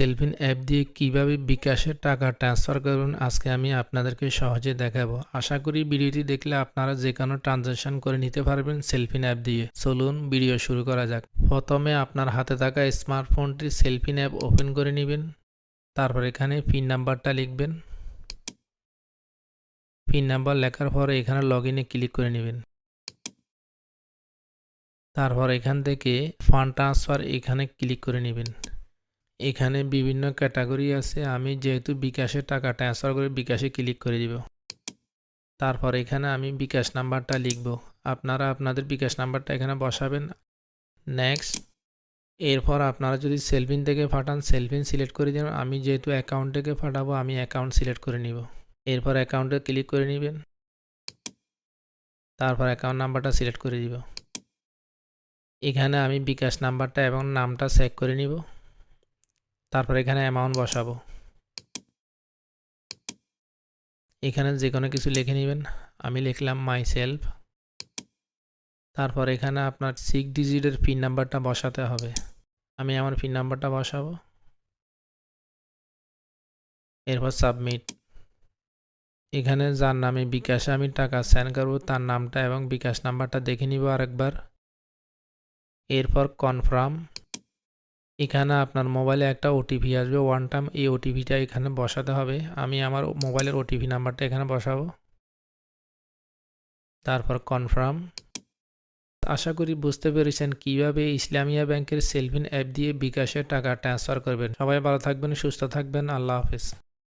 Cellfin app দিয়ে কীভাবে বিকাশে টাকা ট্রান্সফার করবেন, আজকে আমি আপনাদেরকে সহজে দেখাবো। আশা করি ভিডিওটি দেখলে আপনারা যে কোনো ট্রানজাকশন করে নিতে পারবেন সেলফিন অ্যাপ দিয়ে। চলুন ভিডিও শুরু করা যাক। প্রথমে আপনার হাতে থাকা স্মার্টফোনটি সেলফিন অ্যাপ ওপেন করে নেবেন। তারপর এখানে পিন নাম্বারটা লিখবেন। পিন নাম্বার লেখার পরে এখানে লগ ইনে ক্লিক করে নেবেন। তারপর এখান থেকে ফান্ড ট্রান্সফার এখানে ক্লিক করে নেবেন। এখানে বিভিন্ন ক্যাটাগরি আছে, আমি যেহেতু বিকাশে টাকা ট্রান্সফার করে বিকাশে ক্লিক করে দিব। তারপর এখানে আমি বিকাশ নাম্বারটা লিখব। আপনারা আপনাদের বিকাশ নাম্বারটা এখানে বসাবেন। নেক্সট এরপর আপনারা যদি সেলফিন থেকে পাঠান সেলফিন সিলেক্ট করে দিন। আমি যেহেতু অ্যাকাউন্ট থেকে পাঠাবো, আমি অ্যাকাউন্ট সিলেক্ট করে নিব। এরপর অ্যাকাউন্টে ক্লিক করে নেবেন। তারপর অ্যাকাউন্ট নাম্বারটা সিলেক্ট করে দিব। এখানে আমি বিকাশ নাম্বারটা এবং নামটা চেক করে নিব। তারপর এখানে অ্যামাউন্ট বসাবো। এখানে যে কোনো কিছু লিখে নেবেন। আমি লিখলাম মাই সেলফ তারপর এখানে আপনার সিক্স ডিজিটের পিন নাম্বারটা বসাতে হবে। আমি আমার পিন নাম্বারটা বসাবো। এরপর সাবমিট এখানে যার নামে বিকাশে আমি টাকা সেন্ড করব, তার নামটা এবং বিকাশ নাম্বারটা দেখে নিব আরেকবার। এরপর কনফার্ম এখানে আপনার মোবাইলে একটা ওটিপি আসবে ওয়ান টাইম এই ওটিপিটা এখানে বসাতে হবে। আমি আমার মোবাইলের ওটিপি নাম্বারটা এখানে বসাবো। তারপর কনফার্ম আশা করি বুঝতে পেরেছেন কীভাবে ইসলামিয়া ব্যাংকের সেলফিন অ্যাপ দিয়ে বিকাশের টাকা ট্রান্সফার করবেন। সবাই ভালো থাকবেন, সুস্থ থাকবেন। আল্লাহ হাফেজ।